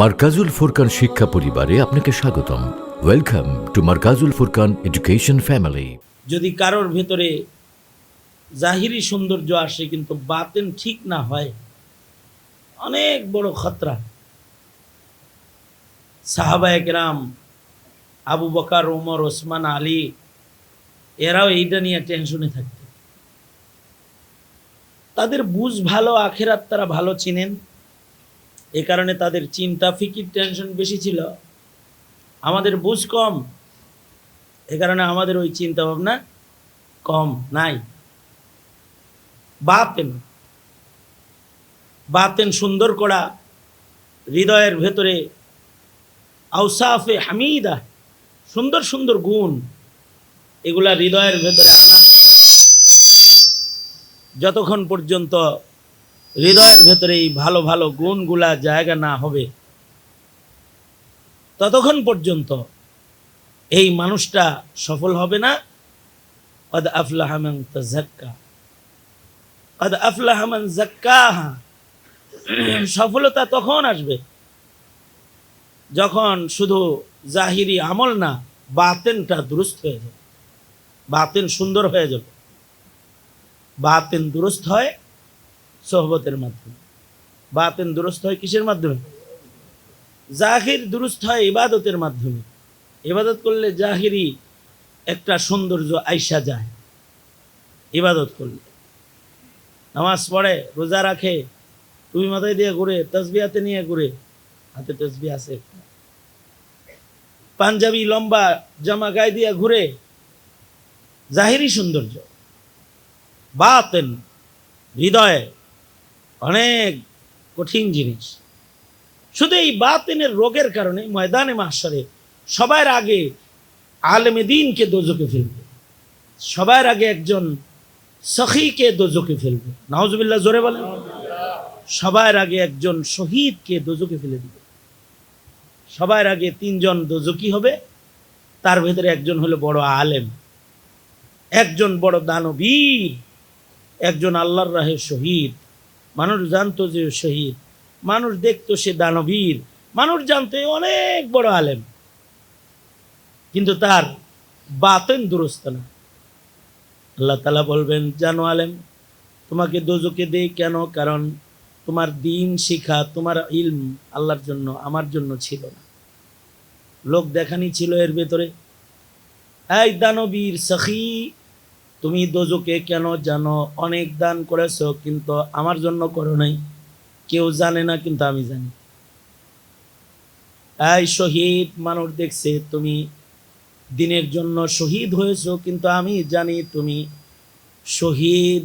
মার্কাজুল ফুরকান শিক্ষা পরিবারে আপনাকে স্বাগতম। Welcome to Markazul Furqan Education Family যদি কারোর ভেতরে জাহিরি সৌন্দর্য আসে কিন্তু বাতেন ঠিক না হয়, অনেক বড় খতরা। সাহাবা একরাম আবু বকার ওমর ওসমান, আলী, এরাও এইটা নিয়ে টেনশনে থাকত তাদের বুঝ ভালো, আখেরাত তারা ভালো চিনেন। এ কারণে তাদের চিন্তা, ফিকির টেনশন বেশি ছিল। আমাদের বুঝ কম। এ কারণে আমাদের ওই চিন্তা ভাবনা কম, নাই। বাতেন। বাতেন সুন্দর করা হৃদয়ের ভেতরে আউসাফে হামিদা, সুন্দর সুন্দর গুণ। এগুলা হৃদয়ের ভেতরে আনা যতক্ষণ পর্যন্ত হৃদয়ের ভেতরে এই ভালো ভালো গুণগুলা জায়গা না হবে। ততক্ষণ পর্যন্ত এই মানুষটা সফল হবে না। কদ আফলাহা মান তাযাক্কা কদ আফলাহা মান যাক্কাহা সফলতা তখন আসবে যখন শুধু জাহিরি আমল না, বাতেনটা দুরুস্ত হয়ে যাবে। বাতেন সুন্দর হয়ে যাবে। বাতেন দুরুস্ত হয় সোহবতের মাধ্যমে। বাতেন দুরুস্ত হয় কিসের মাধ্যমে? জাহির দুরুস্ত হয় ইবাদতের মাধ্যমে। ইবাদত করলে জাহিরি একটা সৌন্দর্য আইসা যায়। ইবাদত করলে। নামাজ পড়ে, রোজা রাখে তুমি মাথায় দিয়ে ঘুরে তসবি হাতে নিয়ে ঘুরে, হাতে তসবি আছে পাঞ্জাবি লম্বা জামা গায়ে দিয়ে ঘুরে জাহিরি সৌন্দর্য। বাতেন হৃদয়ে অনেক কঠিন জিনিস। শুধু এই বাতেনের রোগের কারণে ময়দানে মাসারে সবার আগে আলেমে দিনকে দোজকে ফেলবে। সবার আগে একজন সখীকে দোজকে ফেলবে। নাওজবিল্লাহ জোরে বলেন। সবার আগে একজন শহীদকে দোজকে ফেলে দিবে। সবার আগে তিনজন দোজকি হবে, তার ভেতরে একজন হলো বড় আলেম, একজন বড় দানবীর, একজন আল্লাহর রাহে শহীদ। মানুষ জানতো যে শহীদ। মানুষ দেখতো সে দানবীর। মানুষ জানতো অনেক বড় আলেম। কিন্তু তার বাতেন দুরস্ত না। আল্লাহ তালা বলবেন, জানো আলেম, তোমাকে দোজকে দেই কেন? কারণ তোমার দিন শিখা, তোমার ইলম আল্লাহর জন্য, আমার জন্য ছিল না। লোক দেখানি ছিল এর ভেতরে। এই দানবীর সখী তুমি দোজুকে কেন জানো? অনেক দান করেছ, কিন্তু আমার জন্য করো নাই। কেউ জানে না, কিন্তু আমি জানি। এই শহীদ মানুষ দেখছে, তুমি দিনের জন্য শহীদ হয়েছো, কিন্তু আমি জানি তুমি শহীদ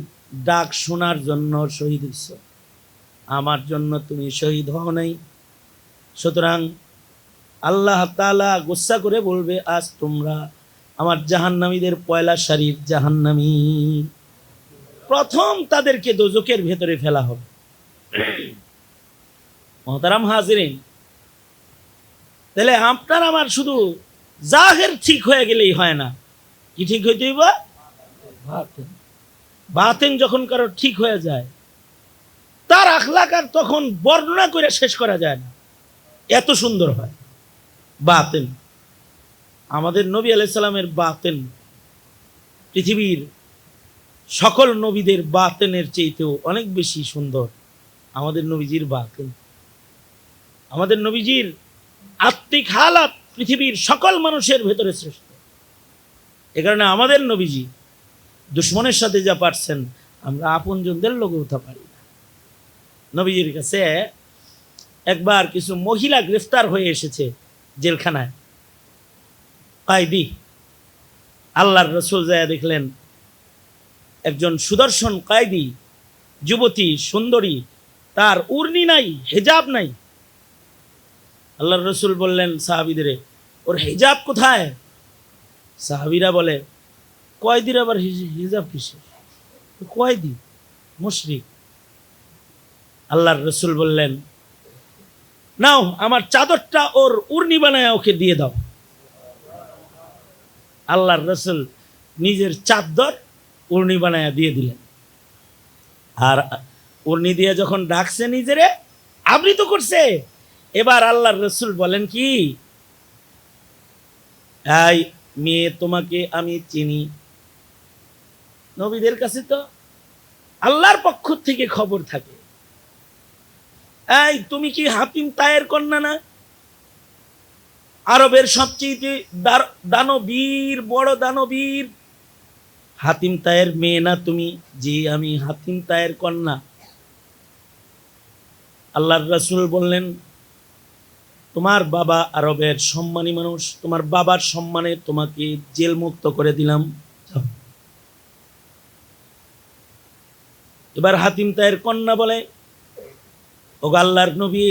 ডাক শোনার জন্য শহীদ হয়েছ। আমার জন্য তুমি শহীদ হও নাই। সুতরাং আল্লাহ তালা গুসা করে বলবে, আজ তোমরা আমার জাহান্নামীদের পয়লা শারীর জাহান্নামী। প্রথম তাদেরকে দোজকের ভেতরে ফেলা হবে। মহতারাম হাজিরিন, তাহলে আপনার আমার শুধু জাহের ঠিক হয়ে গেলেই হয় না। কি ঠিক হইতে হইব? বাতেন বাতেন যখন কারও ঠিক হয়ে যায়, তার আখলাক আর তখন বর্ণনা করে শেষ করা যায় না। এত সুন্দর হয়। বাতেন আমাদের নবী আলাইসাল্লামের বাতেন, পৃথিবীর সকল নবীদের বাতেনের চেয়েতেও অনেক বেশি সুন্দর আমাদের নবীজির বাতেন। আমাদের নবীজির আত্মিক হালাত পৃথিবীর সকল মানুষের ভেতরে শ্রেষ্ঠ। এ কারণে আমাদের নবীজি দুশ্মনের সাথে যা পারছেন, আমরা আপনজনদের লোকে উঠা পারি না। নবীজির কাছে একবার কিছু মহিলা গ্রেফতার হয়ে এসেছে জেলখানায়। কায়দি আল্লাহর রসুল যায় দেখলেন, একজন সুদর্শন কায়দি, যুবতী, সুন্দরী, তার উর্নি নাই, হেজাব নাই। আল্লাহর রসুল বললেন, সাহাবিদের, ওর হেজাব কোথায়? সাহাবিরা বলে কয়দিন আবার হিজ- হিজাব কিসে কয়দি, মুশরিক। আল্লাহর রসুল বললেন, নাও, আমার চাদরটা ওর উর্নি বানায় ওকে দিয়ে দাও। আল্লাহর রসুল নিজের চাদর উর্নি বানায় দিয়ে দিলেন। আর উর্নি দিয়ে যখন ডাকছে নিজেরে, আবৃত করছে। এবার আল্লাহর রসুল বলেন কি, এই মেয়ে তোমাকে আমি চিনি। নবীদের কাছে তো আল্লাহর পক্ষ থেকে খবর থাকে। এই তুমি কি হাতিম তায়ের কন্যা না? আরবের সবচেয়ে দানবীর, বড় দানবীর। হাতিম তায়ের মেয়ে না তুমি জি আমি হাতিম তায়ের কন্যা। আল্লাহর রাসূল বললেন, তোমার বাবা আরবের সম্মানী মানুষ, তোমার বাবার সম্মানে তোমাকে জেল মুক্ত করে দিলাম। এবার হাতিম তায়ের কন্যা বলে ও আল্লাহর নবী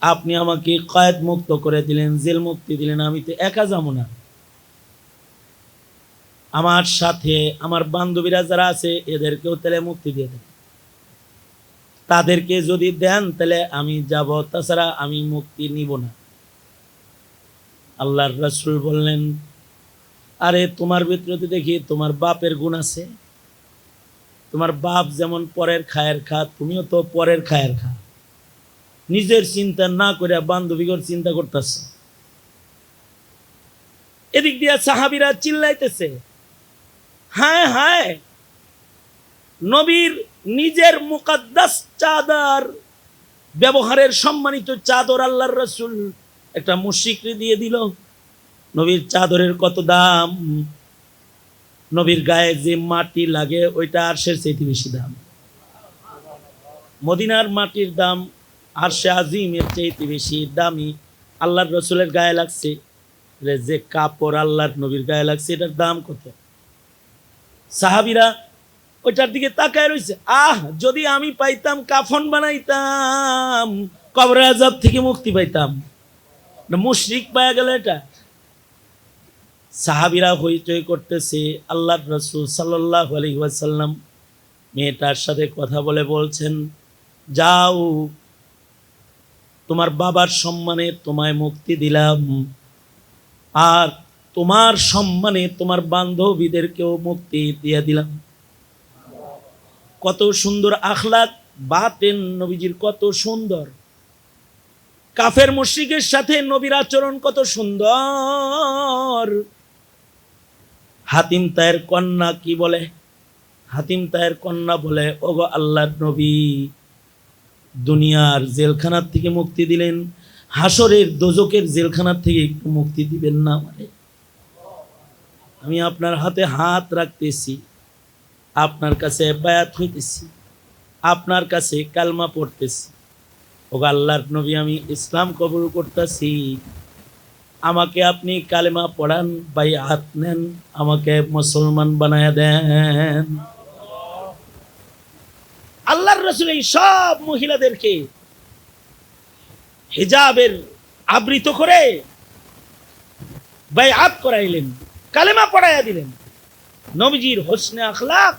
আপনি আমাকে কয়েদ মুক্ত করে দিলেন, জেল মুক্তি দিলেন, আমি তো একা যাব না। আমার সাথে আমার বান্ধবীরা যারা আছে, এদেরকেও তাহলে মুক্তি দিয়ে দেন। তাদেরকে যদি দেন, তাহলে আমি যাব। তাছাড়া আমি মুক্তি নিব না। আল্লাহর রাসূল বললেন, আরে, তোমার ভিতরে তো দেখি তোমার বাপের গুণ আছে। তোমার বাপ যেমন পরের খায়ের খা তুমিও তো পরের খায়ের খা নিজের চিন্তা না করে বান্ধবীগর চিন্তা করতেছে। এদিক দিয়ে সাহাবিরা চিল্লাইতেছে। হ্যাঁ হ্যাঁ! নবীর নিজের মুকাদ্দাস চাদর ব্যবহারের সম্মানিত চাদর আল্লাহর রসুল একটা মুশিকরে দিয়ে দিল। নবীর চাদরের কত দাম? নবীর গায়ে যে মাটি লাগে, ওইটা আরশের চাইতে বেশি দাম। মদিনার মাটির দাম আরশে আজিমের চাইতে বেশি দামি আল্লাহর রসুলের গায়ে লাগছে। যে কাপড় আল্লাহর নবীর গায়ে লাগছে, এটার দাম কত? সাহাবিরা ওইটার দিকে তাকায় রয়েছে আহ, যদি আমি পাইতাম, কাফন বানাইতাম, কবর আজাব থেকে মুক্তি পাইতাম। মুশরিক পাওয়া গেল এটা। সাহাবিরা হইচই করতেছে আল্লাহ রসুল সাল্লাহ আলী ওয়াসাল্লাম মেয়েটার সাথে কথা বলে বলছেন, যাও তোমার বাবার সম্মানে তোমায় মুক্তি দিলাম। আর তোমার সম্মানে তোমার বান্ধবীদেরকেও মুক্তি দিয়ে দিলাম। কত সুন্দর আখলাক, বাতেন নবীজির কত সুন্দর। কাফের মুশরিকের সাথে নবীর আচরণ কত সুন্দর। হাতিম তায়ের কন্যা কি বলে? হাতিম তায়ের কন্যা বলে, ওগো আল্লাহ নবী দুনিয়ার জেলখানার থেকে মুক্তি দিলেন হাসরের দোজকের জেলখানার থেকে একটু মুক্তি দিবেন না আমারে আমি আপনার হাতে হাত রাখতেছি, আপনার কাছে বায়াত হইতেছি, আপনার কাছে কালমা পড়তেছি। ও আল্লাহর নবী, আমি ইসলাম কবর করতেছি, আমাকে আপনি কালেমা পড়ান বাই হাত নেন, আমাকে মুসলমান বানায় দেন। রসুল এই সব মহিলাদেরকে হিজাবের আবৃত করে বাই হাত করাইলেন, কালেমা পড়াইয়া দিলেন। নবীজির হোসনে আখলাক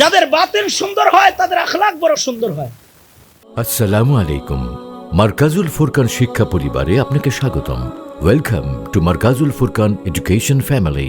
যাদের বাতেন সুন্দর হয়, তাদের আখলাক বড় সুন্দর হয়। আসসালামু আলাইকুম। মার্কাজুল ফুরকান শিক্ষা পরিবারে আপনাকে স্বাগতম। Welcome to Markazul Furqan education family.